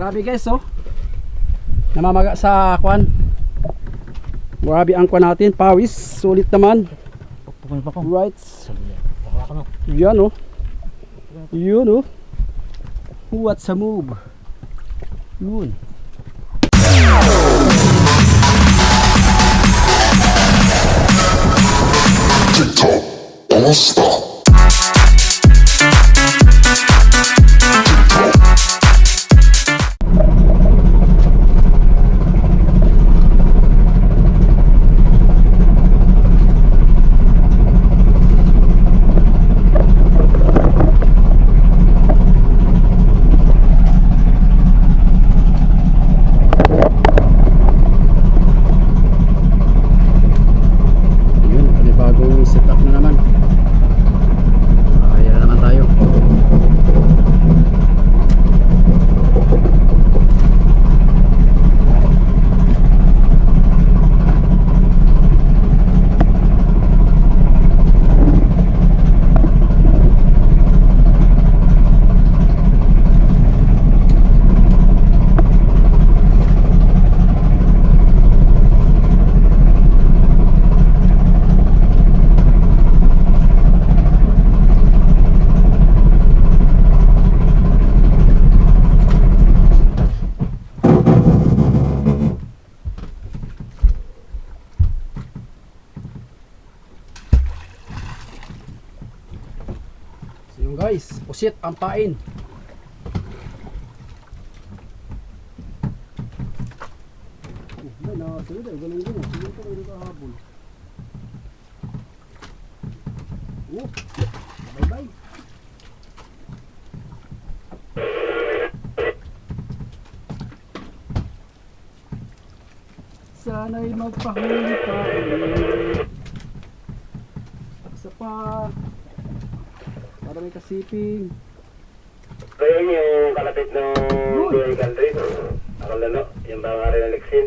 Grabe guys oh! Namamaga sa kwan. Grabe ang kwan natin, pawis. Sulit naman. Pukul pa ko. Right. Yan oh. Yun oh. What's a move? Yun. TikTok All Star. Yun, panibagong setup na naman. Kaya na naman tayo. So yun guys, pusit ang pain. Oh, may nakasunod eh, ganun din. Sige ko rin kahabol. Oh, bye bye. Sana'y magpahuli pa ulit. Isa pa. May kasiping. So yun yung kalapit ng. Buhay Country. Ako lalo, yung bangari ng Lexin.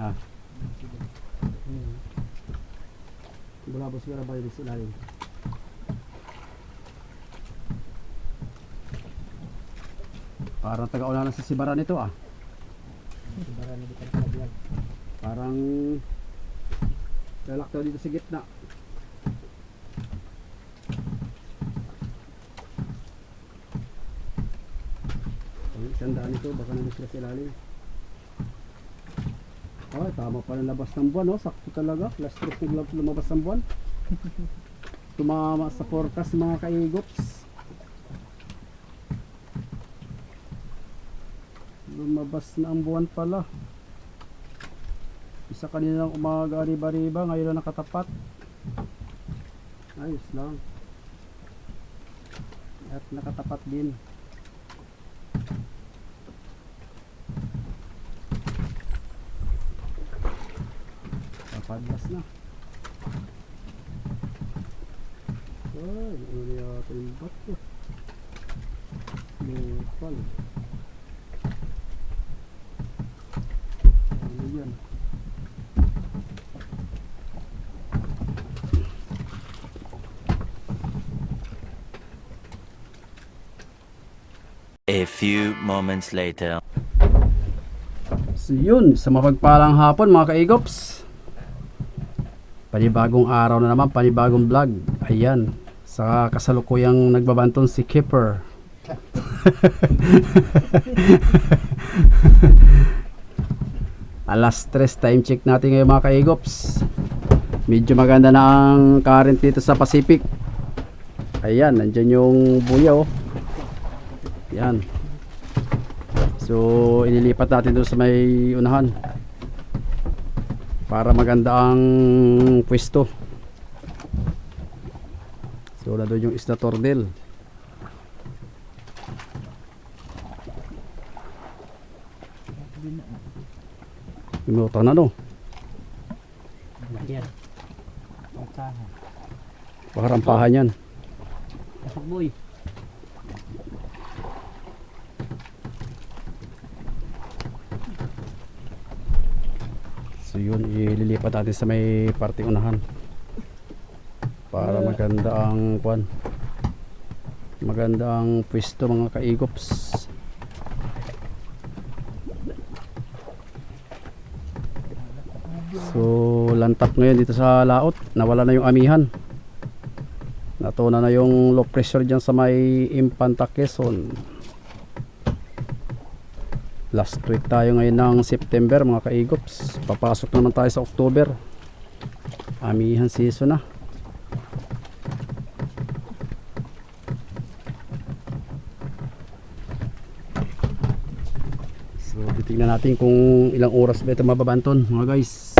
Ah. Hmm. Bravo siguro ba yung ilalim? Parang taga-ulanan sa Sibara nito ah. Parang lalak daw dito sa gitna. Ay, isang daan ito, baka nandun sila sa ilalim. Ay, tama pa ng labas ng buwan, oh. Sakto talaga. Last trip nag lumabas ng buwan. Tumama sa forecast mga kaigops. Lumabas na ang buwan pala. Isa kaninang umaga riba-riba, ngayon na nakatapat. Ayos lang. At nakatapat din. Papadlas na. Ay, ano Nepal. Ano yan? A few moments later. So yun, sa mapagpalang hapon mga kaigops. Panibagong araw na naman, panibagong vlog. Ayan, sa kasalukuyang nagbabanton si Kipper. Alas 3 time check natin ngayon mga kaigops. Medyo maganda na ang current dito sa Pacific. Ayan, nandyan yung buya oh. Yan. So, inilipat natin doon sa may unahan. Para maganda ang pwesto. Na doon yung isda tordel. Lumutang na no. Laki yan. Pagkahan. Baka rampahan yan. Pasok boy. So yun, ililipat natin sa may parting unahan. Maganda ang kwan. Maganda ang pwesto mga kaigops. So lantap ngayon dito sa laot. Nawala na yung amihan. Natuna na yung low pressure dyan sa may Impanta Quezon. Last week tayo ngayon ng September mga kaigops. Papasok naman tayo sa October. Amihan season na. So natin kung ilang oras ba ito mababanton mga guys.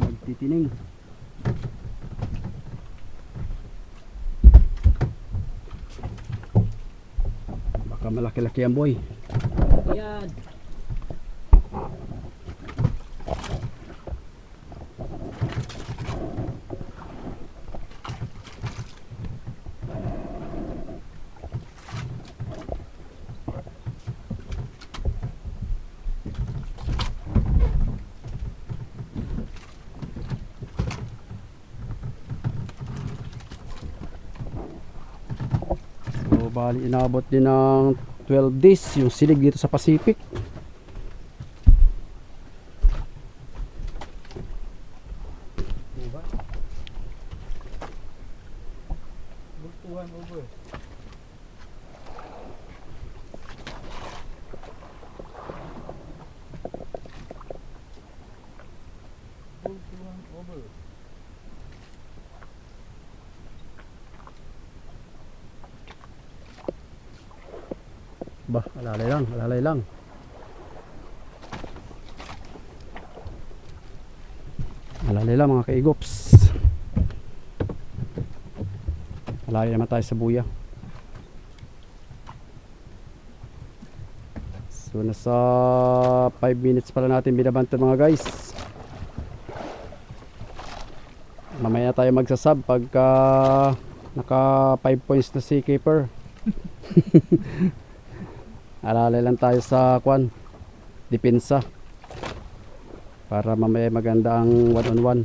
Magtitining. Baka malaki-laki ang boy. Yan. So bali inabot din ng 12 days yung silig dito sa Pacific. Ba, alalay lang, alalay lang. Alalay lang mga kaigops. Alalay naman tayo sa buya. So nasa 5 minutes pala natin binabanta mga guys. Mamaya tayo magsasab pagka naka 5 points na si keeper. Alalay lang tayo sa kwan. Depensa. Para mamaya maganda ang one on one.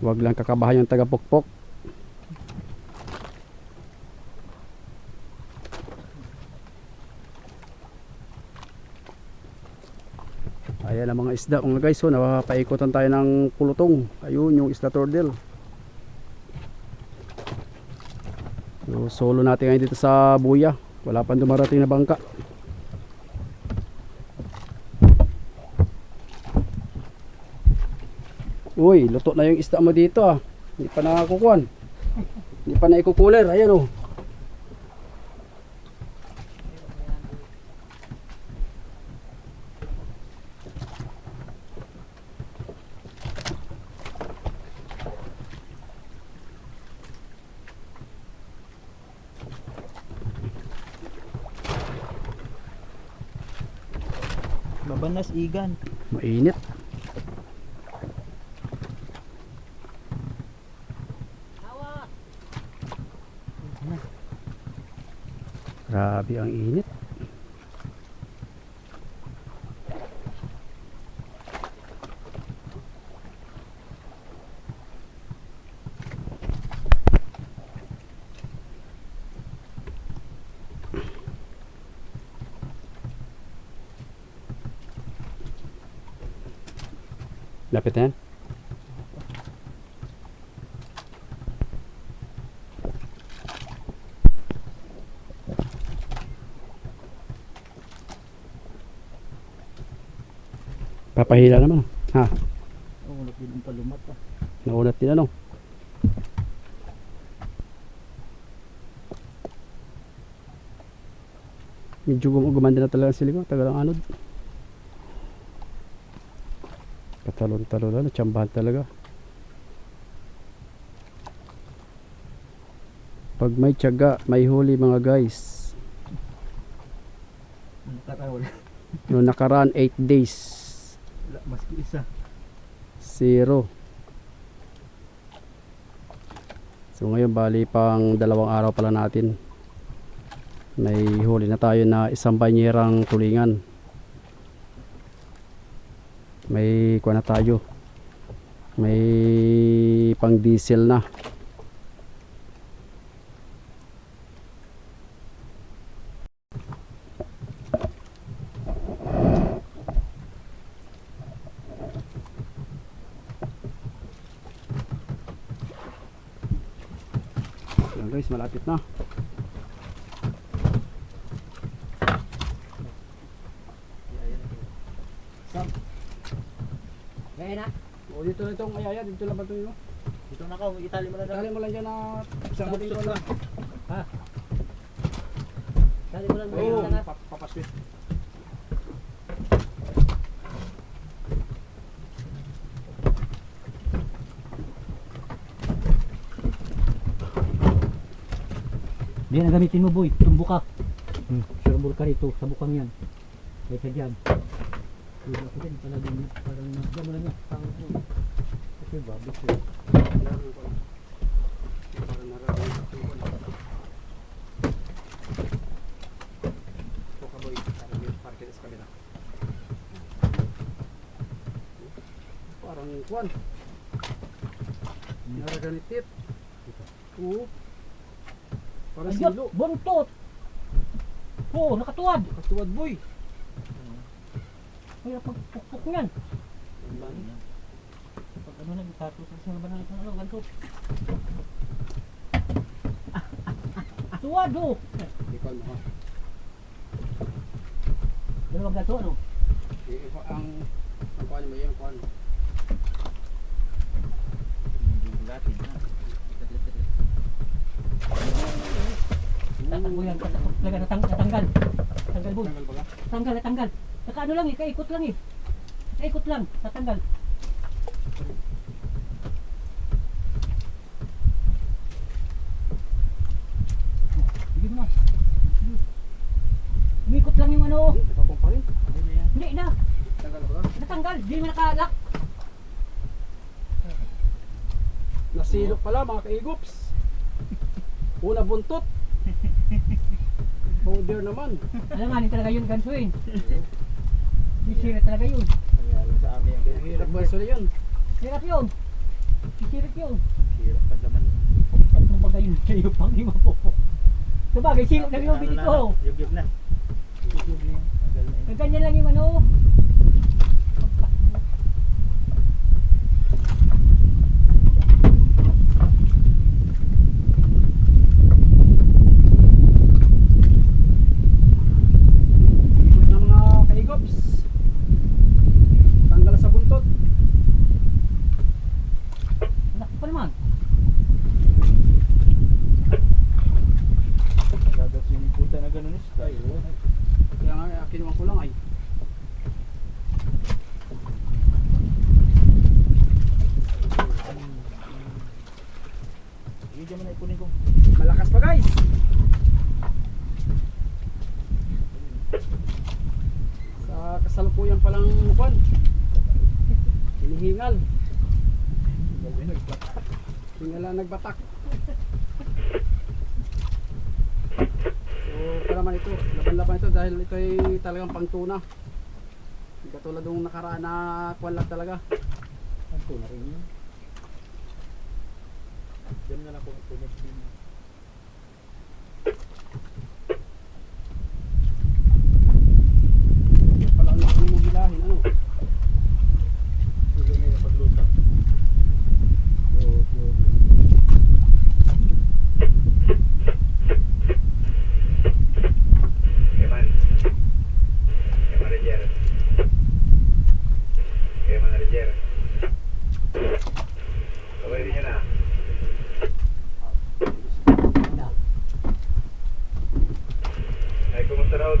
Huwag lang kakabahan yung taga-pukpok. Ayan ang mga isda mga guys. So, napapaikutan tayo ng pulutong. Ayun yung isda tordel. So, solo natin ngayon dito sa buya. Wala pang dumarating na bangka. Uy, luto na yung isda mo dito ah. Hindi pa nakakukuan. Hindi pa na ikukuler. Ayan oh. Igan. Mainit. Grabe ang init. Lapit na yan. Papahila naman. Ha? Oo, oh, nagpilong palumat ah. Naunat din ano. Medyo gum gumanda na talaga ang siliko. Tagal ang anod. Katalon-talon na. Natsambahan talaga. Pag may tiyaga, may huli mga guys. Noong nakaraan 8 days. Wala, maski isa. Zero. So ngayon bali pang dalawang araw pala natin. May huli na tayo na isang banyerang tulingan. May kuha na tayo. May pang diesel na. Guys, malapit na. Gaya na. O dito na itong ayaya, dito lang ba ito yun? Dito na ka, itali mo na Dali mo lang dyan na isang Sabi butik ko ko na. na. Tali mo lang mo Oo, papaswit. Diyan ang gamitin mo boy, tumbo ka. Hmm. Sure ka rito, sa bukang yan. Kaysa dyan. Diba ko din, talagang parang lang yan. Pang Kasi babis eh. Parang kwan. Naraganitit. Oo. Parang silo. buntot! Oo, nakatuwad. Katuwad boy. Kaya pagpukpuk niyan. Pag ano na, tato sa sila ba na ito, ano, ganito. Tuwad oh! Ikaw mo. Dalawang gato, ano? Ikaw ang ang kwan mo yung kwan. Tatanggo yan, talaga natang, natanggal. Tanggal boy. Tanggal ka? Tanggal, natanggal. Saka ano lang eh, kaikot lang eh. Kaikot lang, tatanggal. Sige mo na. Umikot lang yung ano. Ikaw pa rin. Hindi na, Tanggal ba natanggal. Hindi mo nakalak. Nasilok pala mga kaigops. Una buntot. Powder naman. Alanganin talaga yun, gansuin. Sisirit talaga yun. Hirap ba sila yun? Sirap yun. Sisirit yun. Hirap pa naman. Ang bagay yun kayo pang iwa po. Sabagay, silog na yung dito. Yug-yug na. Ganyan lang yung ano. Ikot na mga kaigops. Tanggal sa buntot. Anak ko pa naman. Gagaw siniputan na ganun style. Kaya nga kinuha ko lang ay. Hindi dyan mo na ipunin ko. Malakas pa guys. Sa kasalukuyan palang kwan. Hinihingal. Hingala nagbatak. So, para naman ito, laban-laban ito dahil ito ay talagang pangtuna. Katulad nung nakaraan na kwan lang talaga. Ang tuna rin yun. Dyan na lang kung ipunin. Kaya pala ang laki mo hilahin, ano? Tuloy na yung paglutang. Yaman. Yaman rin yan.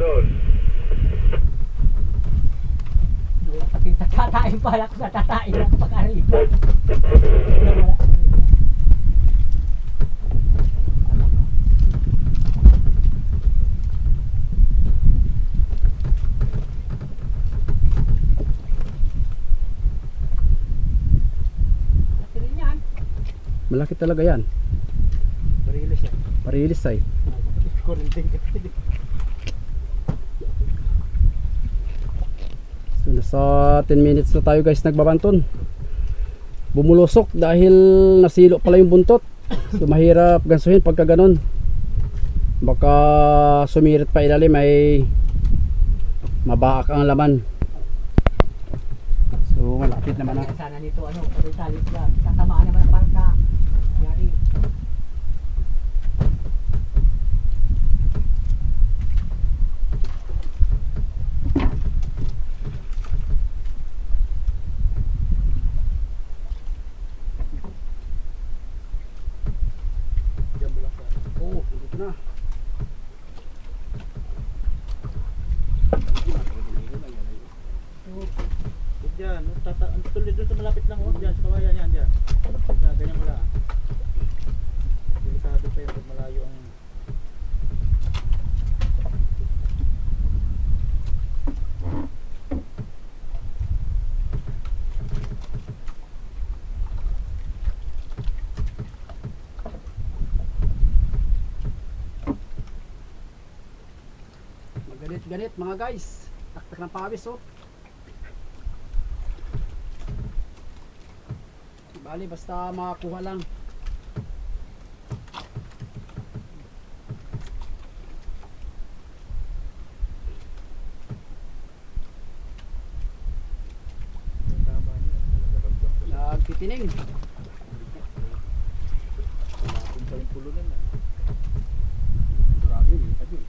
Doon. Wala pa kita tatayin pala ko sa. Laki rin yan. Malaki talaga yan. Marilis yan. Parilis ay. Kurinting ka. So nasa 10 minutes na tayo guys nagbabanton. Bumulusok dahil nasilo pala yung buntot. So mahirap gansuhin pagka ganon. Baka sumirit pa ilalim ay mabaak ang laman. So malapit naman na. Sana nito ano, pagkitalit yan. Tatamaan naman ang parka. Yari. Diyan mo lang sa Oo, dito na. No? Tata ang tuloy doon sa malapit lang. Huwag dyan. Sa kawayan yan. Dyan. Yan, ganyan mo lang. Delikado pa yun pag malayo ang... Magalit-galit mga guys. Taktak ng pawis oh. Bali basta makakuha lang. Nagtitining. Malapit pa yung pulunan ah. Grabe, may tabi.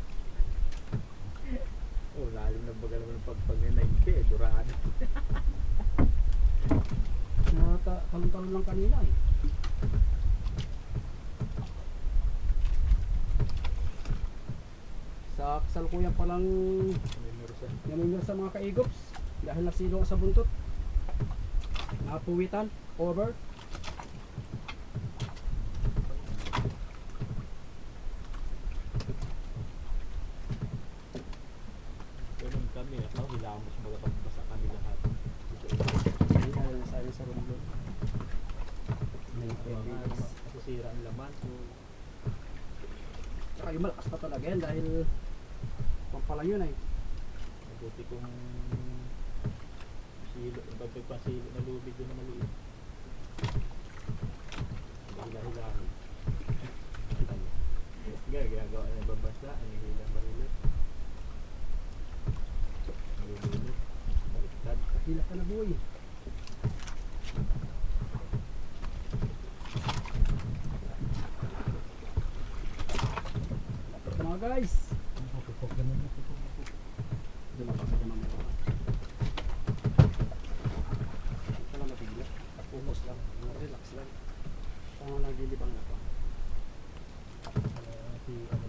Oh, lalim na baga naman pag pag 90 eh. Duraan. Nakakalong-kalong lang kanina eh. Sa kasalukuyan palang namimir sa mga kaigops dahil nasilo ka sa buntot. Napuwitan, over. Ganun kami. Ako, hilamos mga pagbasa kami lahat. Ayun na sabi sa rumlo. Mga masisira ang laman. So, Tsaka yung malakas pa talaga yan dahil pampalang yun eh. mabuti kung silo, bagay pa silo na lubid doon na maliit. Hila-hilahin. Gaya, ginagawa niya babasa, anihila marilit. Marilit. Baliktad. Hila ka na boy. Ito mga guys. Diyan lang kasi naman ito. Ito lang mabigla. Focus lang. Relax lang. Parang naglilibang na pa. Ah, si ano,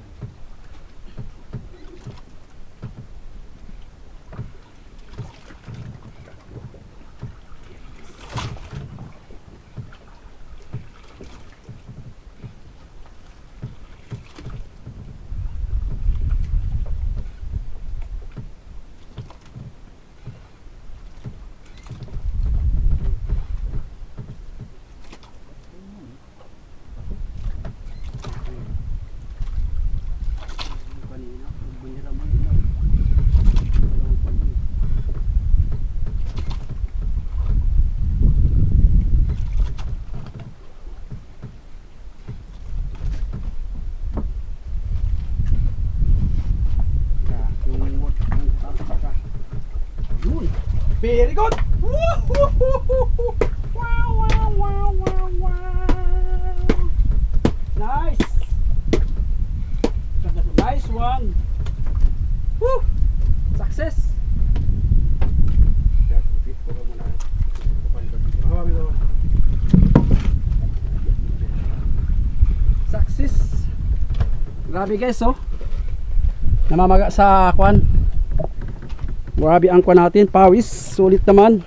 Yung kanina, bunira mo yun. ah. Dalawang pan yun. Ka, yung word, yung tataka ka. Yun. Very good! Wow, wow, wow, wow, wow! Nice! Nice one! Woo! Success! Success! Grabe guys oh. namamaga sa kwan. Grabe ang kwan natin, pawis, sulit naman.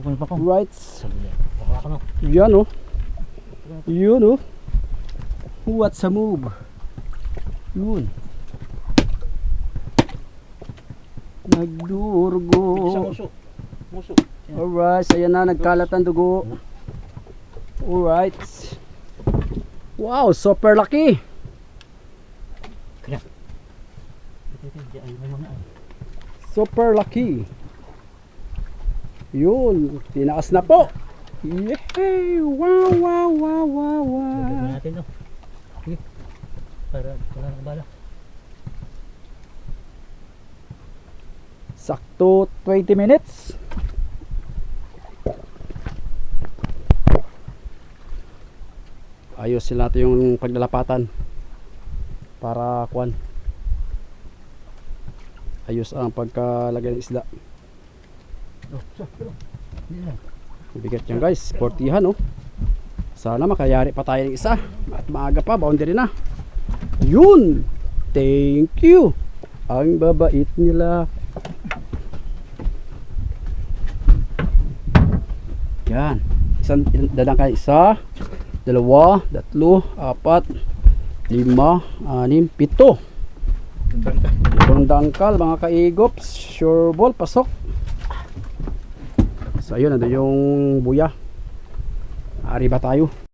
Pupunta pa ko. Right. Yan oh. Yun oh. What's a move? Yun. Nagdurgo. Muso. Muso. Alright, ayan na, nagkalat ang dugo. Alright. Wow, super ito, ito. Ay, may mga. Super lucky. Yun, tinaas na po. Yay! Wow, wow, wow, wow, Lagyan wow. natin no. Sige. Para wala nang bala. Sakto 20 minutes. Ayos sila natin yung paglalapatan para kuan. Ayos ang pagkalagay ng isda. Bigat yan guys, portihan oh. Sana makayari pa tayo ng isa at maaga pa, boundary na. Yun! Thank you! Ang babait nila. Yan. Isang dadang kayo isa, dalawa, tatlo, apat, lima, anim, pito. Dangkal, mga kaigops, sure ball, pasok. So ayun, ano yung buya. Ari ba tayo?